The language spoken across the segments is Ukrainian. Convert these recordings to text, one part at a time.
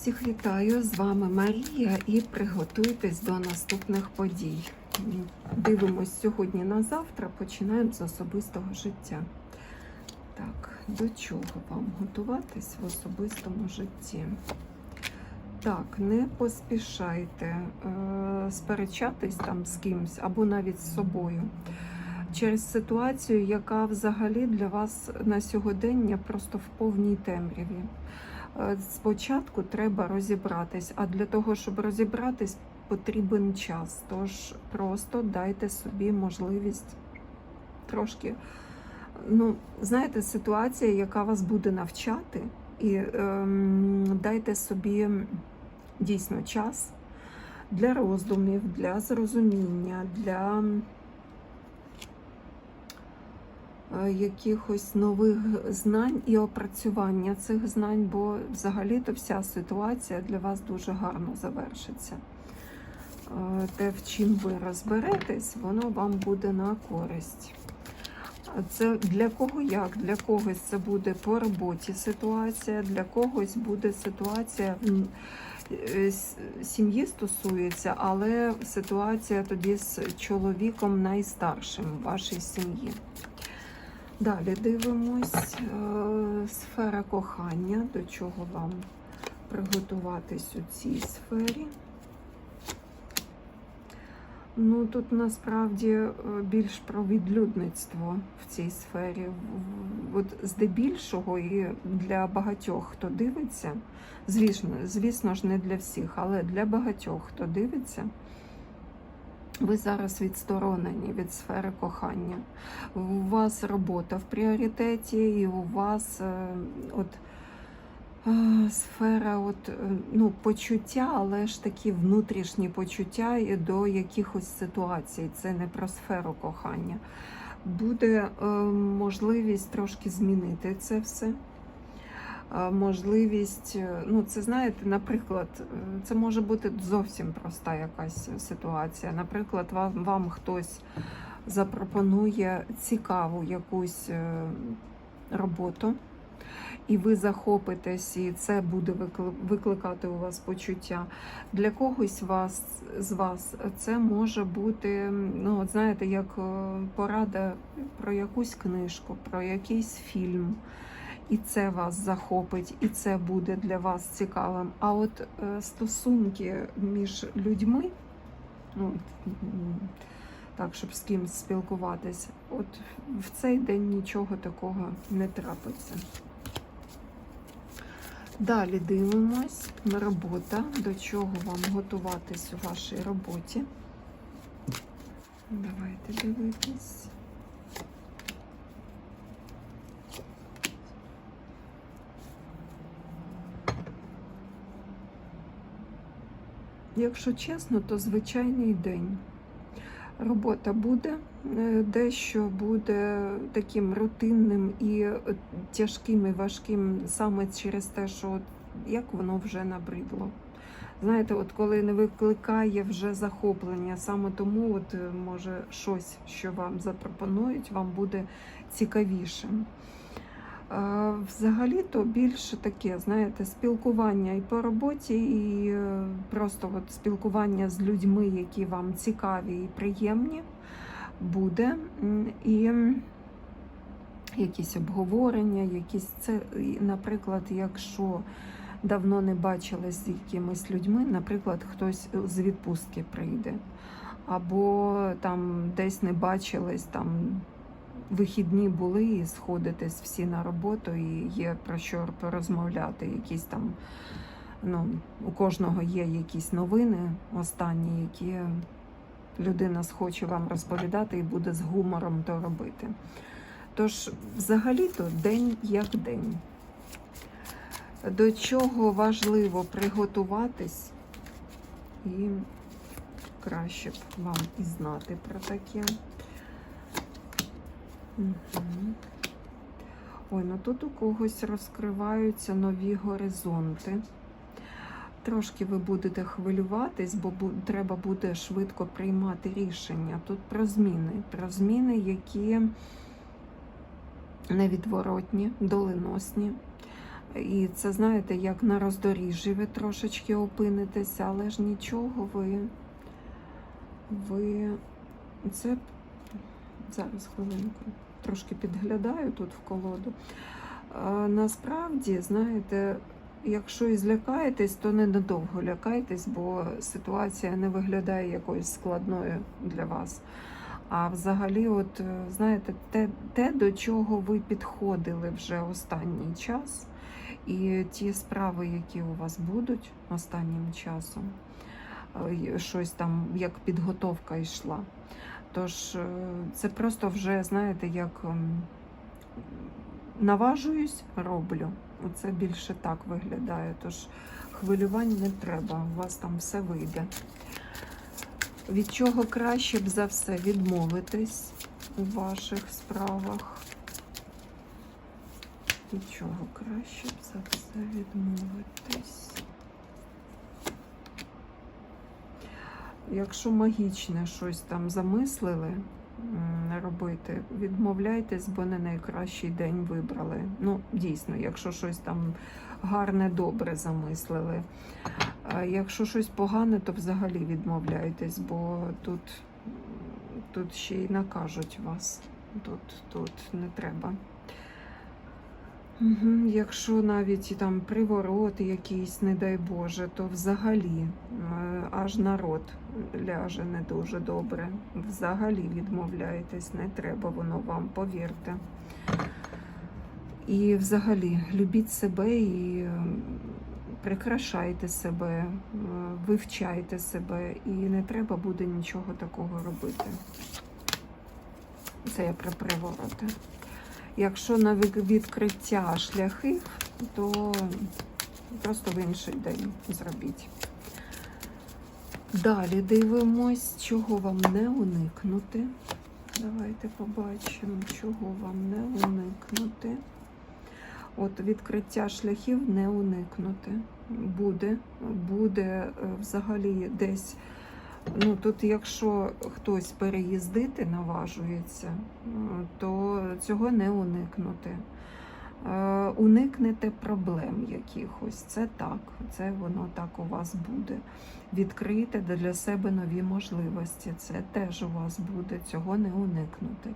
Всіх вітаю, з вами Марія і приготуйтесь до наступних подій. Дивимось сьогодні на завтра, починаємо з особистого життя. Так, до чого вам готуватись в особистому житті? Так, не поспішайте е, сперечатись там з кимсь або навіть з собою через ситуацію, яка взагалі для вас на сьогодення просто в повній темряві. Е, Спочатку треба розібратись, а для того, щоб розібратись, потрібен час. Тож просто дайте собі можливість трошки, ну, знаєте, ситуація, яка вас буде навчати, і ем, дайте собі дійсно час для роздумів, для зрозуміння, для е, якихось нових знань і опрацювання цих знань, бо взагалі-то вся ситуація для вас дуже гарно завершиться. Е, Те, в чим ви розберетесь, воно вам буде на користь. Це для кого як? Для когось це буде по роботі ситуація, для когось буде ситуація е, сім'ї стосується, але ситуація тоді з чоловіком найстаршим в вашій сім'ї. Далі дивимось е, сфера кохання, до чого вам приготуватись у цій сфері. Ну, тут насправді е, більш про відлюдництво в цій сфері. От здебільшого і для багатьох, хто дивиться, звісно, звісно ж, не для всіх, але для багатьох, хто дивиться, ви зараз відсторонені від сфери кохання. У вас робота в пріоритеті, і у вас е, от. Е, Сфера от, е, ну, почуття, але ж такі внутрішні почуття до якихось ситуацій. Це не про сферу кохання. Буде можливість трошки змінити це все. Можливість, е, ну це знаєте, наприклад, е, це може бути зовсім проста якась ситуація. Наприклад, вам, вам хтось запропонує цікаву якусь е, роботу і ви захопитесь, і це буде викли- викликати у вас почуття. Для когось вас з вас це може бути, ну от знаєте, як порада про якусь книжку, про якийсь фільм. І це вас захопить, і це буде для вас цікавим. А от е, стосунки між людьми, ну, так, щоб з кимось спілкуватися, от в цей день нічого такого не трапиться. Далі дивимось робота, до чого вам готуватись у вашій роботі. Давайте дивитись. Якщо чесно, то звичайний день. Робота буде, е, дещо буде таким рутинним і е, тяжким і важким саме через те, що як воно вже набридло. Знаєте, от коли не викликає вже захоплення, саме тому, от е, може щось, що вам запропонують, вам буде цікавішим. Взагалі-то більше таке, знаєте, спілкування і по роботі, і е, просто от спілкування з людьми, які вам цікаві і приємні, буде. І якісь обговорення, якісь це, наприклад, якщо давно не бачились з якимись людьми, наприклад, хтось з відпустки прийде, або там десь не бачились там вихідні були і сходитесь всі на роботу, і є про що порозмовляти. Якісь там, ну, у кожного є якісь новини останні, які людина схоче вам розповідати і буде з гумором то робити. Тож, взагалі-то день як день. До чого важливо приготуватись, і краще б вам і знати про таке. Мгм. Ой, ну тут у когось розкриваються нові горизонти. Трошки ви будете хвилюватись, бо треба буде швидко приймати рішення. Тут про зміни, про зміни, які невідворотні, доленосні. І це, знаєте, як на роздоріжжі ви трошечки опинитеся, але ж нічого ви. Ви. Це зараз хвилинку. Трошки підглядаю тут в колоду. Насправді, знаєте, якщо і злякаєтесь, то ненадовго лякайтесь, бо ситуація не виглядає якоюсь складною для вас. А взагалі, от знаєте, те, те, до чого ви підходили вже останній час, і ті справи, які у вас будуть останнім часом, е, щось там як підготовка йшла. Тож е, це просто вже, знаєте, як ем, наважуюсь, роблю. Оце більше так виглядає. Тож хвилювань не треба, у вас там все вийде. Від чого краще б за все відмовитись у ваших справах? Від чого краще б за все відмовитись? Якщо магічне щось там замислили робити, відмовляйтесь, бо не найкращий день вибрали. Ну, дійсно, якщо щось там гарне, добре замислили. А якщо щось погане, то взагалі відмовляйтесь, бо тут, тут ще й накажуть вас. Тут, тут не треба. Угу. Якщо навіть там приворот якийсь, не дай Боже, то взагалі е, аж народ ляже не дуже добре. Взагалі відмовляєтесь, не треба воно вам, повірте. І взагалі любіть себе і е, прикрашайте себе, е, вивчайте себе, і не треба буде нічого такого робити. Це я про привороти. Якщо на відкриття шляхів, то просто в інший день зробіть. Далі дивимось, чого вам не уникнути. Давайте побачимо, чого вам не уникнути. От відкриття шляхів не уникнути. Буде, буде е, взагалі десь. Ну тут, якщо хтось переїздити наважується, е, то цього не уникнути. Е, Уникнете проблем якихось. Це так, це воно так у вас буде. Відкрийте для себе нові можливості. Це теж у вас буде, цього не уникнути.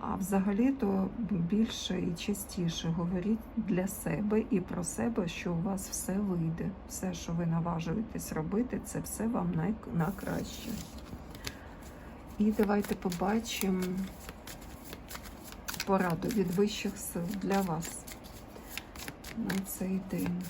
А взагалі-то більше і частіше говоріть для себе і про себе, що у вас все вийде. Все, що ви наважуєтесь робити, це все вам най- на краще. І давайте побачимо пораду від вищих сил для вас на цей день.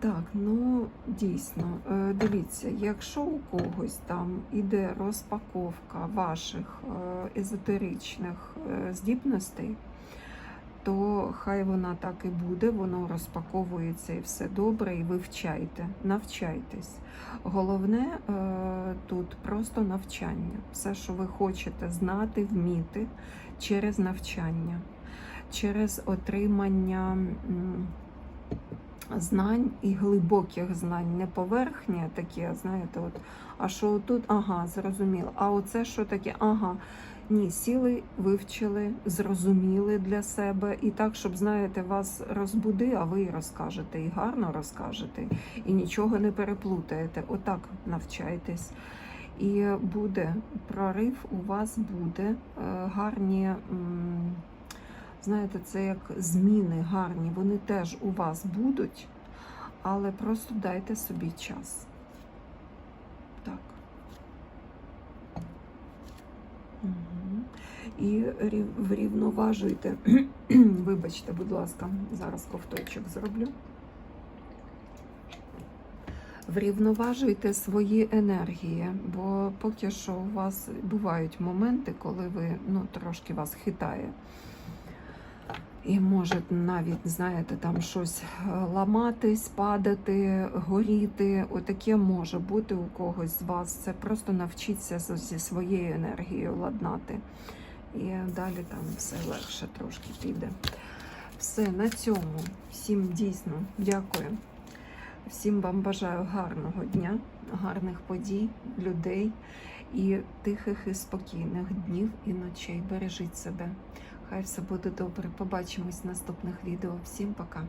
Так, ну дійсно, е, дивіться, якщо у когось там іде розпаковка ваших е, езотеричних е, здібностей, то хай вона так і буде, воно розпаковується і все добре, і вивчайте, навчайтесь. Головне тут просто навчання. Все, що ви хочете знати, вміти через навчання, через отримання. Знань і глибоких знань, не поверхні такі, знаєте, от, а що тут? Ага, зрозуміло. А оце що таке? Ага. Ні, сіли, вивчили, зрозуміли для себе. І так, щоб, знаєте, вас розбуди, а ви і розкажете, і гарно розкажете, і нічого не переплутаєте. Отак навчайтесь. І буде прорив, у вас буде е, гарні. Знаєте, це як зміни гарні, вони теж у вас будуть, але просто дайте собі час. Так. І врівноважуйте, вибачте, будь ласка, зараз ковточок зроблю. Врівноважуйте свої енергії, бо поки що у вас бувають моменти, коли ви ну, трошки вас хитає. І може навіть, знаєте, там щось е, ламатись, падати, горіти. Отаке може бути у когось з вас. Це просто навчіться зі своєю енергією ладнати. І далі там все легше трошки піде. Все, на цьому. Всім дійсно дякую. Всім вам бажаю гарного дня, гарних подій, людей і тихих і спокійних днів і ночей. Бережіть себе. Хай все буде добре. Побачимось в наступних відео. Всім пока.